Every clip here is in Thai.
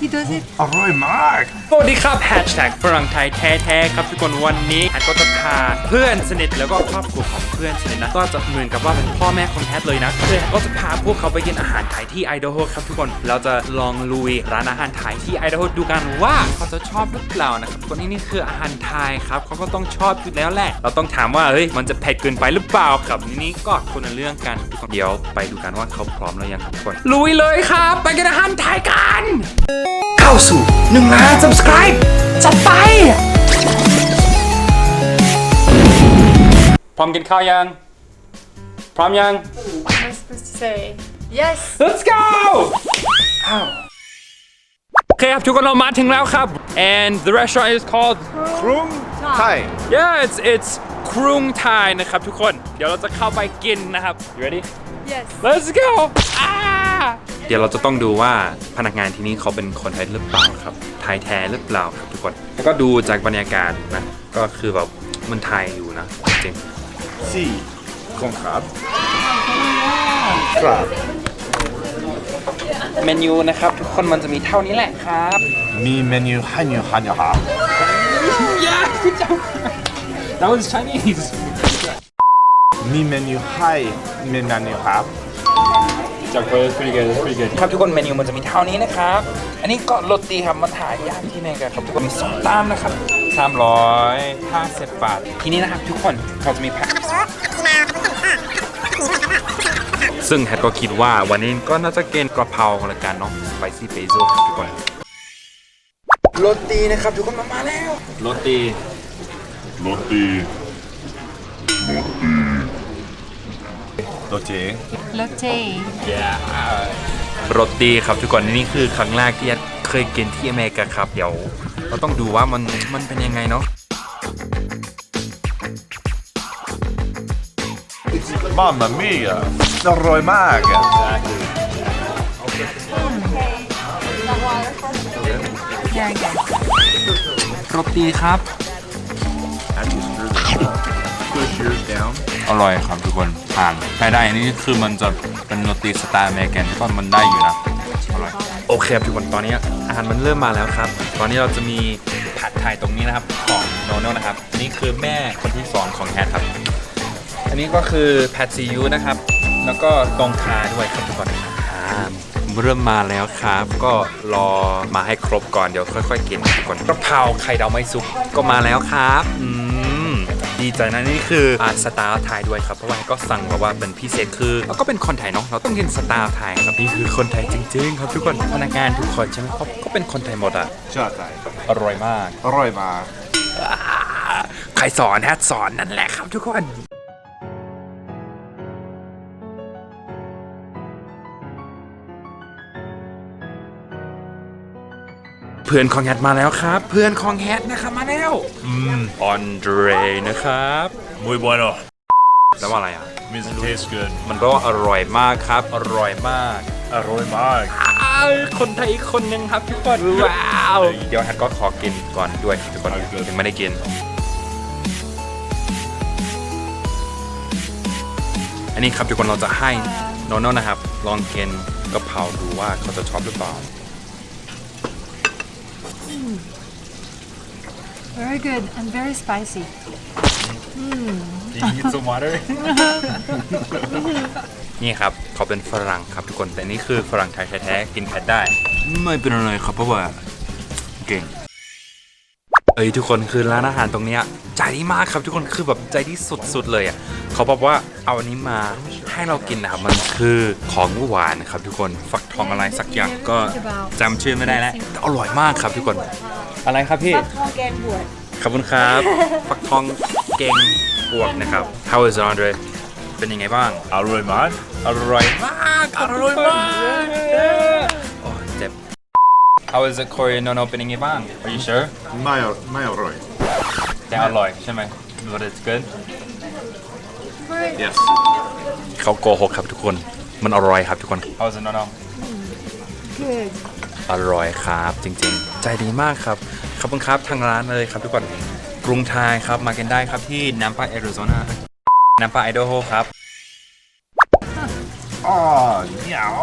He does it. อร่อยมาก สวัสดีครับแฮชแท็กฝรั่งไทยแท้ๆครับทุกคนวันนี้แฮทก็จะพาเพื่อนสนิทแล้วก็ครอบครัวของเพื่อนสนิทนะก็จะเหมือนกับว่าเป็นพ่อแม่ของแฮทเลยนะคือแฮทก็จะพาพวกเขาไปกินอาหารไทยที่ไอโดโฮครับทุกคนเราจะลองลุยร้านอาหารไทยที่ไอโดโฮดูกันว่าเขาจะชอบหรือเปล่านะครับคนนี้นี่คืออาหารไทยครับเขาก็ต้องชอบอยู่แล้วแหละเราต้องถามว่าเฮ้ยมันจะเผ็ดเกินไปหรือเปล่าครับนี่นี่ก็คนละเรื่องกันทุกคนเดี๋ยวไปดูกันว่าเขาพร้อมหรือยังครับทุกคนลุยเลยครับ ไปกินอาหารไทยกันเข้าสู่1ล้าน subscribe จัดไป พร้อมกินข้าวยัง พร้อมยัง What am I supposed to say? Yes. Let's go อ้าวโอเคครับทุกคนเรามาถึงแล้วครับ and the restaurant is called ครุงไทย yeah it's it's ครุงไทยนะครับทุกคน เดี๋ยวเราจะเข้าไปกินนะครับ you ready Yes. Let's go อ่าเดี๋ยวเราจะต้องดูว่าพนักงานที่นี่เขาเป็นคนไทยหรือเปล่าครับ ไทยแท้หรือเปล่าครับทุกคน แล้วก็ดูจากบรรยากาศนะ ก็คือแบบมันไทยอยู่นะจริงสี่ของครับ ครับ เมนูนะครับทุกคนมันจะมีเท่านี้แหละครับมีเมนูให้นิวฮันยาครับ yeah good job that was Chinese มีเมนูให้เมนูครับ จากเฟิร์ส pretty good that's pretty good ครับทุกคนเมนูมันจะมีเท่านี้นะครับ อันนี้ก็โรตีครับมาถ่ายย่างที่เมกาครับทุกคนมีสองตามนะครับ350บาท ทีนี้นะครับทุกคนเขาจะมีแพ็คซึ่งแฮทก็คิดว่าวันนี้ก็น่าจะกินกระเพราละกันเนาะ spicy basil ครับทุกคนโรตีนะครับทุกคนมามาแล้ว โรตี โรเจ Latte. โรตีครับทุกคนนี่คือครั้งแรกที่แอดเคยกินที่อเมริกาครับเดี๋ยวเราต้องดูว่ามันมันเป็นยังไงเนาะมาม่ามีอะอร่อยมากอะ Very good. โรตีครับ push yours down อร่อยครับทุกคนผ่านใช้ได้อันนี้คือมันจะเป็นโรตีสไตล์อเมริกันก็มันได้อยู่นะอร่อยโอเคครับทุกคนตอนนี้อาหารมันเริ่มมาแล้วครับ ตอนนี้เราจะมีผัดไทยตรงนี้นะครับของโนโน่นะครับนี่คือแม่คนที่สองของแฮทครับ อันนี้ก็คือแพทซียูนะครับ แล้วก็ตรงคาด้วยครับทุกคนอ่าเริ่มมาแล้วครับ ก็รอมาให้ครบก่อนเดี๋ยวค่อย ๆ กินทุกคนกระเพราไข่ดาวไม่ซุปก็มาแล้วครับอืม ดีใจนะนี่คืออ่าสไตล์ไทยด้วยครับเพราะว่าก็สั่งแบบว่าเป็นพิเศษคือเราก็เป็นคนไทยเนาะเราต้องกินสไตล์ไทยครับนี่คือคนไทยจริงๆ ครับทุกคนพนักงานทุกคนใช่ไหมครับก็เป็นคนไทยหมดอะใช่ใจอร่อยมาก อร่อยมากอ่าใครสอนแฮทสอนนั่นแหละครับทุกคน พื่อนของแฮทมาแล้วครับ เพื่อนของแฮทนะครับมาแล้วอืมออนเดรนะครับ muy bueno แปลว่าอะไรอะ means it tastes good มันแปลว่าอร่อยมากครับ อร่อยมากอร่อยมากอ้าวคนไทยอีกคนนึงครับทุกคนว้าวเดี๋ยวแฮทก็ขอกินก่อนด้วยทุกคนยังไม่ได้กิน อันนี้ครับทุกคนเราจะให้โนโน่นะครับ ลองกินกะเพราดูว่าเขาจะชอบหรือเปล่า Very good and very spicy. you need some water นี่ครับเขาเป็นฝรั่งครับทุกคน แต่นี่คือฝรั่งไทยแท้ๆกินแพทได้ ไม่เป็นอะไรครับเพราะว่าเก่ง เอ้ยทุกคนคือร้านอาหารตรงเนี้ย ใจดีมากครับทุกคนคือแบบใจดีสุดๆเลยอะเขาบอกว่าเอาอันนี้มาให้เรากินนะครับมันคือของหวานครับทุกคนฟักทองอะไรสักอย่างก็จำชื่อไม่ได้แล้วแต่อร่อยมากครับทุกคน อะไรครับพี่ขอบคุณครับ ฟักทองเก่งบวกนะครับ How is it Andre เป็นยังไงบ้าง อร่อยมาก อร่อยมาก อร่อยมาก โอ้เจ็บ How is it Korean no no เป็นยังไงบ้าง Are you sure ไม่อไม่อร่อย แต่อร่อยใช่ไหม But it's good yes เขาโกหกครับทุกคน มันอร่อยครับทุกคน How is it no no Good. อร่อยครับจริงๆ ใจดีมากครับ ขอบคุณครับทางร้านเลยครับทุกคน กรุงไทยครับมากันได้ครับที่น้ำปลาแอริโซนา น้ำปลาไอโดโฮครับ อ๋อเหนียว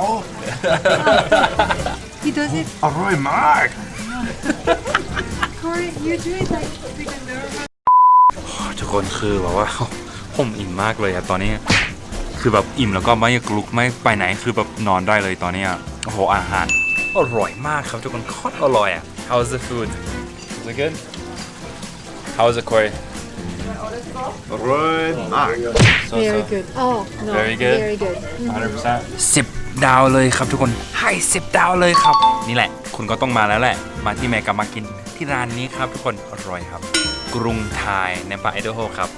He does it. อร่อยมาก Corey, you do it like freaking normal. ทุกคนคือแบบว่าผมอิ่มมากเลยอะตอนนี้ คือแบบอิ่มแล้วก็ไม่ลุกไม่ไปไหนคือแบบนอนได้เลยตอนนี้อะโอ้โหอาหารอร่อยมากครับทุกคนโคตรอร่อยอะ How's the food? Is it good? How's it Corey? อร่อยมาก Very good. Oh, no. Very good? Very good. 100%สิบดาวเลยครับทุกคนให้สิบดาวเลยครับ นี่แหละ คุณก็ต้องมาแล้วแหละ มาที่แมกามากิน ที่ร้านนี้ครับทุกคนอร่อยครับ กรุงไทยในป่าไอเดโฮครับ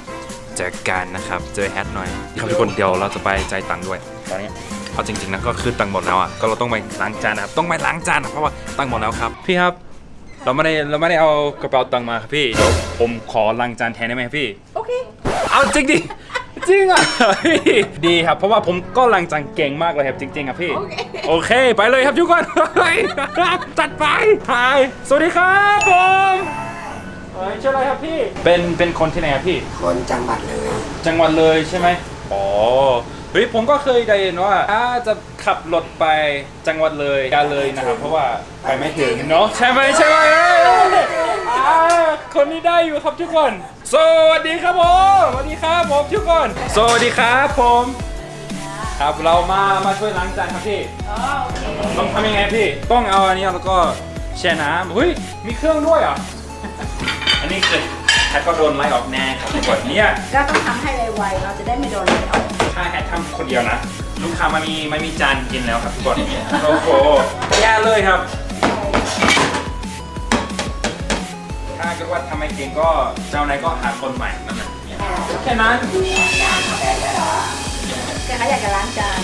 เจอกันนะครับเจอแฮทหน่อยครับทุกคนเดี๋ยวเราจะไปจ่ายตังค์ด้วยตอนนี้เอาจริงๆนะก็คือตังค์หมดแล้วอะก็เราต้องไปล้างจานนะครับต้องไปล้างจานนะเพราะว่าตังค์หมดแล้วครับพี่ครับ เราไม่ได้เราไม่ได้เอากระเป๋าตังค์มาครับพี่เดี๋ยวผมขอล้างจานแทนได้ไหมครับพี่โอเคเอาจริงดิ จริงอะพี่ดีครับ เพราะว่าผมก็ล้างจานเก่งมากเลยครับจริงๆครับพี่โอเคโอเค ไปเลยครับทุกคนเฮ้ยจัดไปฮายสวัสดีครับผมเฮ้ยชื่ออะไรครับพี่ เป็นเป็นคนที่ไหนครับพี่ คนจังหวัดเลย จังหวัดเลยใช่ไหมอ๋อ เฮ้ยผมก็เคยได้ยินว่าถ้าจะขับรถไปจังหวัดเลยอย่าเลยนะครับ เพราะว่าไปไม่ถึงเนาะใช่ไหมใช่ไหมเอ้ยอ่าคนนี้ได้อยู่ครับทุกคน สวัสดีครับผมสวัสดีครับผมทุกคน สวัสดีครับผม ครับเรามามาช่วยล้างจานครับพี่ต้องทำยังไงพี่ต้องเอาอันนี้แล้วก็แช่น้ำเฮ้ยมีเครื่องด้วยเหรอะอันนี้คือแคทก็โดนไล่ออกแน่ครับทุกคนเนี่ย ก็ต้องทำให้ไวๆเราจะได้ไม่โดนเลยเอาถ้าแค่ทำคนเดียวนะ ลูกค้ามามีไม่มีจานกินแล้วครับทุกคนโอ้โหแย่เลยครับ ถ้าเกิดว่าทำไม่เก่งก็เจ้านายก็หาคนใหม่นั่นแหละแค่นั้นแกเขาอยากจะล้างจาน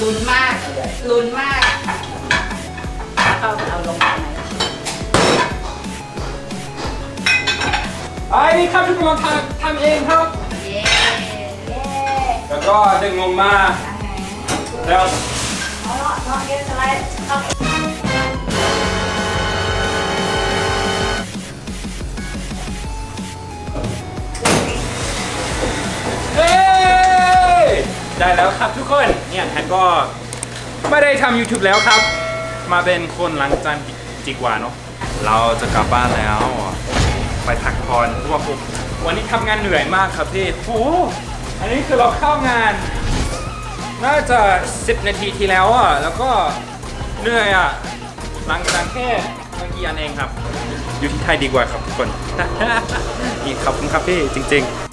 ลุ้นมากลุ้นมาก เข้าไปเอาลงไป นไอ้นี่ครับทุกคนทำทำเองครับเย้เย้แล้วก็ดึงลงมาแล้วเอาละเอาเกสไลด์เข้าเฮ้ยได้แล้วครับทุกคนเนี่ยแฮกก็ไม่ได้ทำ YouTube แล้วครับ มาเป็นคนล้างจานดีกว่าเนาะเราจะกลับบ้านแล้วไป พักผ่ว่าผมวันนี้ทำงานเหนื่อยมากครับพี่โอ้โหอันนี้คือเราเข้างาน น่าจะ 10 นาทีที่แล้วอะ แล้วก็เหนื่อยอะล้างจานแค่บางกี่อันเองครับ อยู่ที่ไทยดีกว่าครับทุกคน นี่ขอบคุณครับพี่จริง ๆ